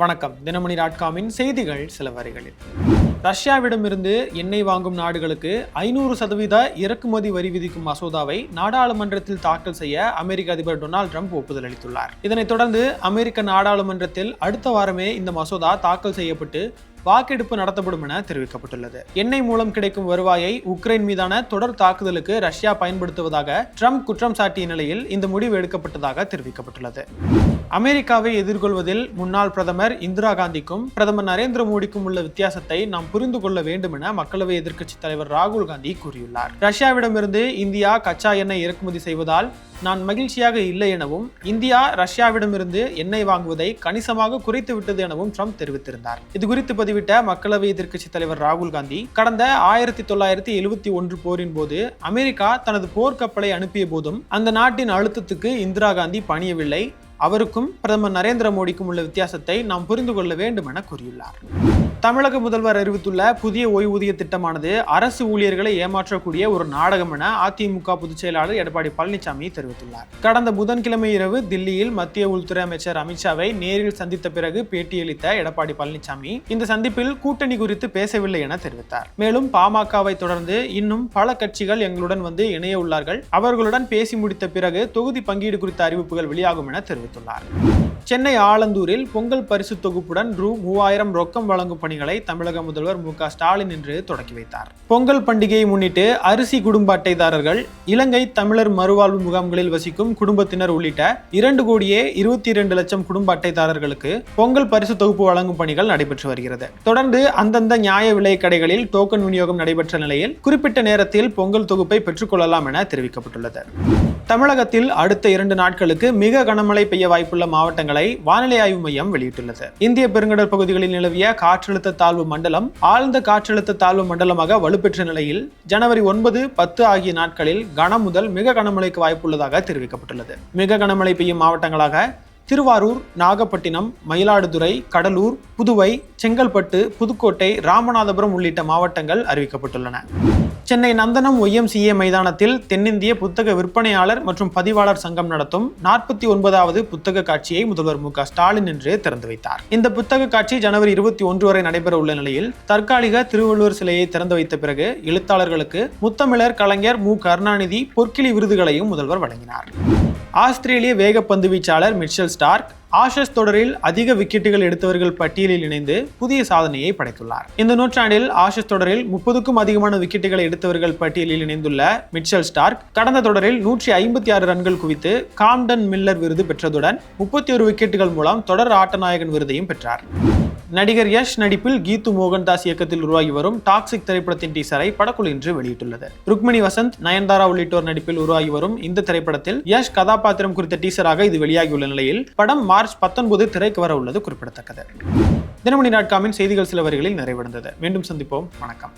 வணக்கம். தினமணி டாட் காமின் செய்திகள் சில வரிகளில். ரஷ்யாவிடமிருந்து எண்ணெய் வாங்கும் நாடுகளுக்கு ஐநூறு சதவீத இறக்குமதி வரி விதிக்கும் மசோதாவை நாடாளுமன்றத்தில் தாக்கல் செய்ய அமெரிக்க அதிபர் டொனால்டு ட்ரம்ப் ஒப்புதல் அளித்துள்ளார். இதனைத் தொடர்ந்து அமெரிக்க நாடாளுமன்றத்தில் அடுத்த வாரமே இந்த மசோதா தாக்கல் செய்யப்பட்டு வாக்கெடுப்பு நடத்தப்படும் என தெரிவிக்கப்பட்டுள்ளது. எண்ணெய் மூலம் கிடைக்கும் வருவாயை உக்ரைன் மீதான தொடர் தாக்குதலுக்கு ரஷ்யா பயன்படுத்துவதாக ட்ரம்ப் குற்றம் சாட்டிய நிலையில் இந்த முடிவு எடுக்கப்பட்டதாக தெரிவிக்கப்பட்டுள்ளது. அமெரிக்காவை எதிர்கொள்வதில் முன்னாள் பிரதமர் இந்திரா காந்திக்கும் பிரதமர் நரேந்திர மோடிக்கும் உள்ள வித்தியாசத்தை நாம் புரிந்து கொள்ள வேண்டும் என மக்களவை எதிர்க்கட்சி தலைவர் ராகுல் காந்தி கூறியுள்ளார். ரஷ்யாவிடமிருந்து இந்தியா கச்சா எண்ணெய் இறக்குமதி செய்வதால் நான் மகிழ்ச்சியாக இல்லை எனவும் இந்தியா ரஷ்யாவிடமிருந்து எண்ணெய் வாங்குவதை கணிசமாக குறைத்து விட்டது எனவும் ட்ரம்ப் தெரிவித்திருந்தார். இது குறித்து பதிவிட்ட மக்களவை எதிர்க்கட்சி தலைவர் ராகுல் காந்தி கடந்த ஆயிரத்தி தொள்ளாயிரத்தி எழுபத்தி ஒன்று போரின் போது அமெரிக்கா தனது போர்க்கப்பலை அனுப்பிய போதும் அந்த நாட்டின் அழுத்தத்துக்கு இந்திரா காந்தி பணியவில்லை. அவருக்கும் பிரதமர் நரேந்திர மோடிக்கும் உள்ள வித்தியாசத்தை நாம் புரிந்து கொள்ள வேண்டும் என கூறியுள்ளார். தமிழக முதல்வர் அறிவித்துள்ள புதிய ஓய்வூதிய திட்டமானது அரசு ஊழியர்களை ஏமாற்றக்கூடிய ஒரு நாடகம் என அதிமுக பொதுச் செயலாளர் எடப்பாடி பழனிசாமி தெரிவித்துள்ளார். கடந்த புதன்கிழமை இரவு தில்லியில் மத்திய உள்துறை அமைச்சர் அமித்ஷாவை நேரில் சந்தித்த பிறகு பேட்டியளித்த எடப்பாடி பழனிசாமி இந்த சந்திப்பில் கூட்டணி குறித்து பேசவில்லை என தெரிவித்தார். மேலும் பாமகவை தொடர்ந்து இன்னும் பல கட்சிகள் எங்களுடன் வந்து இணைய உள்ளார்கள். அவர்களுடன் பேசி முடித்த பிறகு தொகுதி பங்கீடு குறித்த அறிவிப்புகள் வெளியாகும் என தெரிவித்துள்ளார். சென்னை ஆலந்தூரில் பொங்கல் பரிசு தொகுப்புடன் ரூ மூவாயிரம் ரொக்கம் வழங்கும் பணிகளை தமிழக முதல்வர் மு க ஸ்டாலின் இன்று தொடக்கி வைத்தார். பொங்கல் பண்டிகையை முன்னிட்டு அரிசி குடும்ப அட்டைதாரர்கள் இலங்கை தமிழர் மறுவாழ்வு முகாம்களில் வசிக்கும் குடும்பத்தினர் உள்ளிட்ட இரண்டு கோடியே இருபத்தி இரண்டு லட்சம் குடும்ப அட்டைதாரர்களுக்கு பொங்கல் பரிசு தொகுப்பு வழங்கும் பணிகள் நடைபெற்று வருகிறது. தொடர்ந்து அந்தந்த நியாய விலை கடைகளில் டோக்கன் விநியோகம் நடைபெற்ற நிலையில் குறிப்பிட்ட நேரத்தில் பொங்கல் தொகுப்பை பெற்றுக்கொள்ளலாம் என தெரிவிக்கப்பட்டுள்ளது. தமிழகத்தில் அடுத்த இரண்டு நாட்களுக்கு மிக கனமழை பெய்ய வாய்ப்புள்ள மாவட்டங்களை வானிலை ஆய்வு மையம் வெளியிட்டுள்ளது. இந்திய பெருங்கடல் பகுதிகளில் நிலவிய காற்றழுத்த தாழ்வு மண்டலம் ஆழ்ந்த காற்றழுத்த தாழ்வு மண்டலமாக வலுப்பெற்ற நிலையில் ஜனவரி ஒன்பது பத்து ஆகிய நாட்களில் கன முதல் மிக கனமழைக்கு வாய்ப்புள்ளதாக தெரிவிக்கப்பட்டுள்ளது. மிக கனமழை பெய்யும் மாவட்டங்களாக திருவாரூர் நாகப்பட்டினம் மயிலாடுதுறை கடலூர் புதுவை செங்கல்பட்டு புதுக்கோட்டை ராமநாதபுரம் உள்ளிட்ட மாவட்டங்கள் அறிவிக்கப்பட்டுள்ளன. சென்னை நந்தனம் ஒய்எம்சிஏ மைதானத்தில் தென்னிந்திய புத்தக விற்பனையாளர் மற்றும் பதிவாளர் சங்கம் நடத்தும் நாற்பத்தி ஒன்பதாவது புத்தக காட்சியை முதல்வர் மு க ஸ்டாலின் இன்று திறந்து வைத்தார். இந்த புத்தக காட்சி ஜனவரி இருபத்தி ஒன்று வரை நடைபெற உள்ள நிலையில் தற்காலிக திருவள்ளுவர் சிலையை திறந்து வைத்த பிறகு எழுத்தாளர்களுக்கு முத்தமிழர் கலைஞர் மு கருணாநிதி பொற்கிளி விருதுகளையும் முதல்வர் வழங்கினார். ஆஸ்திரேலிய வேகப்பந்து வீச்சாளர் மிச்சல் ஸ்டார்க் ஆஷஸ் தொடரில் அதிக விக்கெட்டுகள் எடுத்தவர்கள் பட்டியலில் இணைந்து புதிய சாதனையை படைத்துள்ளார். இந்த நூற்றாண்டில் ஆஷஸ் தொடரில் முப்பதுக்கும் அதிகமான விக்கெட்டுகளை எடுத்தவர்கள் பட்டியலில் இணைந்துள்ள மிச்சல் ஸ்டார்க் கடந்த தொடரில் நூற்றி ஐம்பத்தி ஆறு ரன்கள் குவித்து காம்டன் மில்லர் விருது பெற்றதுடன் முப்பத்தி ஒரு விக்கெட்டுகள் மூலம் தொடர் ஆட்டநாயகன் விருதையும் பெற்றார். நடிகர் யஷ் நடிப்பில் கீத்து மோகன்தாஸ் இயக்கத்தில் உருவாகி வரும் டாக்ஸிக் திரைப்படத்தின் டீசரை படக்குழு இன்று வெளியிட்டுள்ளது. ருக்மிணி வசந்த் நயன்தாரா உள்ளிட்டோர் நடிப்பில் உருவாகி வரும் இந்த திரைப்படத்தில் யஷ் கதாபாத்திரம் குறித்த டீசராக இது வெளியாகியுள்ள நிலையில் படம் மார்ச் பத்தொன்பது திரைக்கு வர உள்ளது குறிப்பிடத்தக்கது. தினமணி டாட் காமின் செய்திகள் சில வரிகளில் நிறைவடைந்தது. மீண்டும் சந்திப்போம். வணக்கம்.